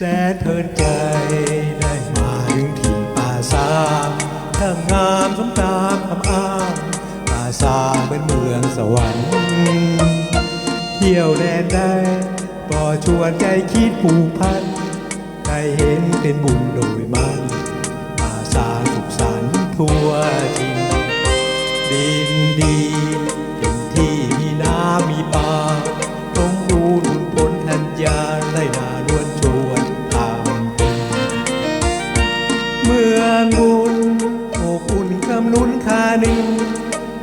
แสนเพลินใจได้มาถึงที่ป่าซาทั้งงามสมตามคำอ้างป่าซาเป็นเมืองสวรรค์เที่ยวแดนได้ก็ชวนใจคิดผูกพันใครเห็นเป็นบุญโดยมันป่าซาสุขสันต์ทั่วที่ หนึ่ง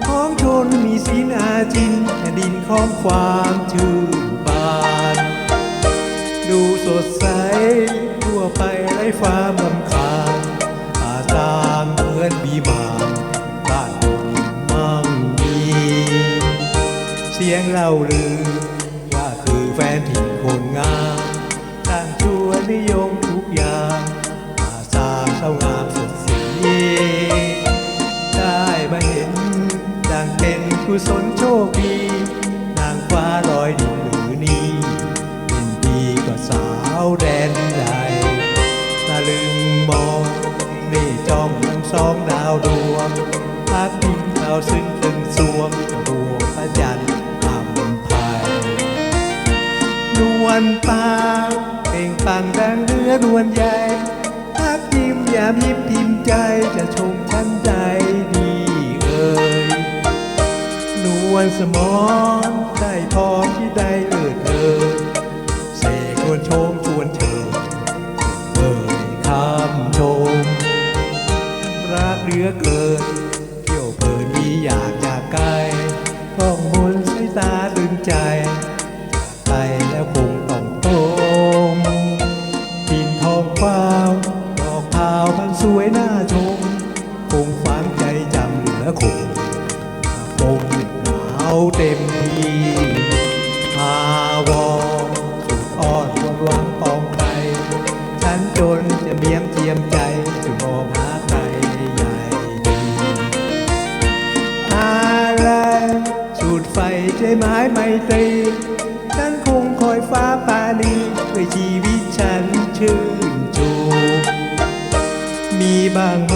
ของชนมีศีลอาจินแผ่นดินของความชื่นบาน ดูสดใสทั่วไปไร้ความลำคาญอาตามเหมือนบีบานบ้านบุญมั่งมี เสียงเล่าลือ ลึงมองนี่จ้องทั้งสองดาวดวงพักพิงเราซึ่งตึงสวงดวงพระจันทร์อำไพนวลตาเปล่งปังดังเรือนวลใหญ่พักพิมพ์ยามยิบพิมพ์ใจจะชมชั้นใจดีเอ่ยนวลสมอนได้พอที่ได้เอิดเอ่ยเสกวนชม ใจจากไปแล้วคงต้องตมดินทองฟ้าวดอกพาวมันสวยน่าชม คงฝังใจจำเหลือคงคงหนาวเต็มที่อาวอ ไฟใจไม้ไม่ตรีฉันคงคอยฟ้าปานีด้วยชีวิตฉันชื่นชมมีบ้างไหม